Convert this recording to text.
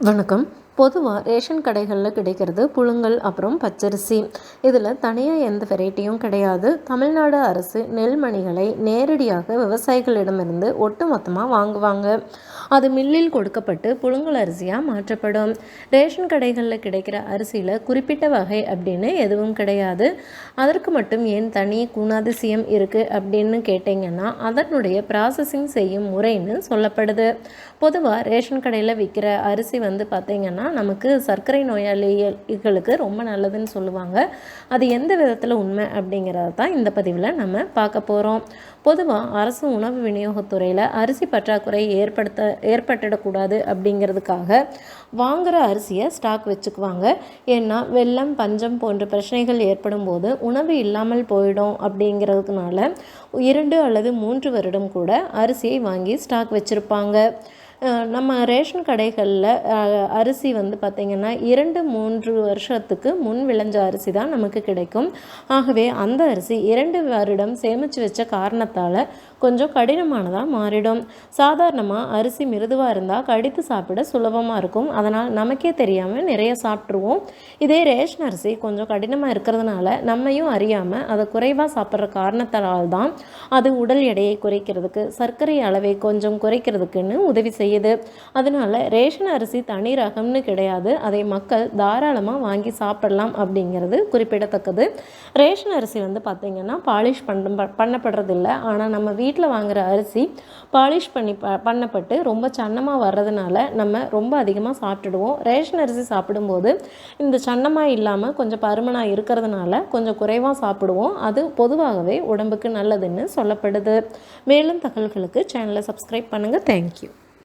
வணக்கம். பொதுவாக ரேஷன் கடைகளில் கிடைக்கிறது புழுங்கல் அப்புறம் பச்சரிசி. இதில் தனியாக எந்த வெரைட்டியும் கிடையாது. தமிழ்நாடு அரசு நெல்மணிகளை நேரடியாக விவசாயிகளிடமிருந்து ஒட்டுமொத்தமாக வாங்குவாங்க. அது மில்லில் கொடுக்கப்பட்டு புழுங்கல் அரிசியாக மாற்றப்படும். ரேஷன் கடைகளில் கிடைக்கிற அரிசியில் குறிப்பிட்ட வகை அப்படின்னு எதுவும் கிடையாது. அதற்கு மட்டும் ஏன் தனி குணாதிசயம் இருக்குது அப்படின்னு கேட்டிங்கன்னா அதனுடைய ப்ராசஸிங் செய்யும் முறைன்னு சொல்லப்படுது. பொதுவாக ரேஷன் கடையில் விற்கிற அரிசி வந்து பார்த்திங்கன்னா நமக்கு சர்க்கரை நோயாளிகளுக்கு ரொம்ப நல்லதுன்னு சொல்லுவாங்க. அது எந்த விதத்தில் உண்மை அப்படிங்கிறத தான் இந்த பதிவில் நம்ம பார்க்க போகிறோம் பொதுவாக அரசு உணவு விநியோகத்துறையில் அரிசி பற்றாக்குறை ஏற்படுத்த ஏற்பட்டுடக்கூடாது அப்படிங்கிறதுக்காக வாங்குகிற அரிசியை ஸ்டாக் வச்சுக்குவாங்க. ஏன்னா வெள்ளம் பஞ்சம் போன்ற பிரச்சனைகள் ஏற்படும் போது உணவு இல்லாமல் போயிடும் அப்படிங்கிறதுனால இரண்டு அல்லது மூன்று வருடம் கூட அரிசியை வாங்கி ஸ்டாக் வச்சுருப்பாங்க. நம்ம ரேஷன் கடைகளில் அரிசி வந்து பார்த்திங்கன்னா இரண்டு மூன்று வருஷத்துக்கு முன் விளைஞ்ச அரிசி தான் நமக்கு கிடைக்கும். ஆகவே அந்த அரிசி இரண்டு வருடம் சேமித்து வச்ச காரணத்தால் கொஞ்சம் கடினமானதாக மாறிடும். சாதாரணமாக அரிசி மிருதுவாக இருந்தால் கடித்து சாப்பிட சுலபமாக இருக்கும். அதனால் நமக்கே தெரியாமல் நிறைய சாப்பிட்ருவோம் இதே ரேஷன் அரிசி கொஞ்சம் கடினமாக இருக்கிறதுனால நம்மையும் அறியாமல் அதை குறைவாக சாப்பிட்ற காரணத்தால் தான் அது உடல் எடையை குறைக்கிறதுக்கு சர்க்கரை அளவை கொஞ்சம் குறைக்கிறதுக்குன்னு உதவி செய்யுது. அதனால ரேஷன் அரிசி தனி ரகம்னு கிடையாது. அதை மக்கள் தாராளமாக வாங்கி சாப்பிடலாம் அப்படிங்கிறது குறிப்பிடத்தக்கது. ரேஷன் அரிசி வந்து பார்த்திங்கன்னா பாலிஷ் பண்ண பண்ணப்படுறதில்ல. ஆனால் நம்ம வீட்டில் வாங்குகிற அரிசி பாலிஷ் பண்ணி ப பண்ணப்பட்டு ரொம்ப சன்னமாக வர்றதுனால நம்ம ரொம்ப அதிகமாக சாப்பிட்டுடுவோம். ரேஷன் அரிசி சாப்பிடும்போது இந்த சன்னமாக இல்லாமல் கொஞ்சம் பருமனாக இருக்கிறதுனால கொஞ்சம் குறைவாக சாப்பிடுவோம். அது பொதுவாகவே உடம்புக்கு நல்லதுன்னு சொல்லப்படுது. மேலும் தகவல்களுக்கு சேனலை சப்ஸ்கிரைப் பண்ணுங்கள் தேங்க்யூ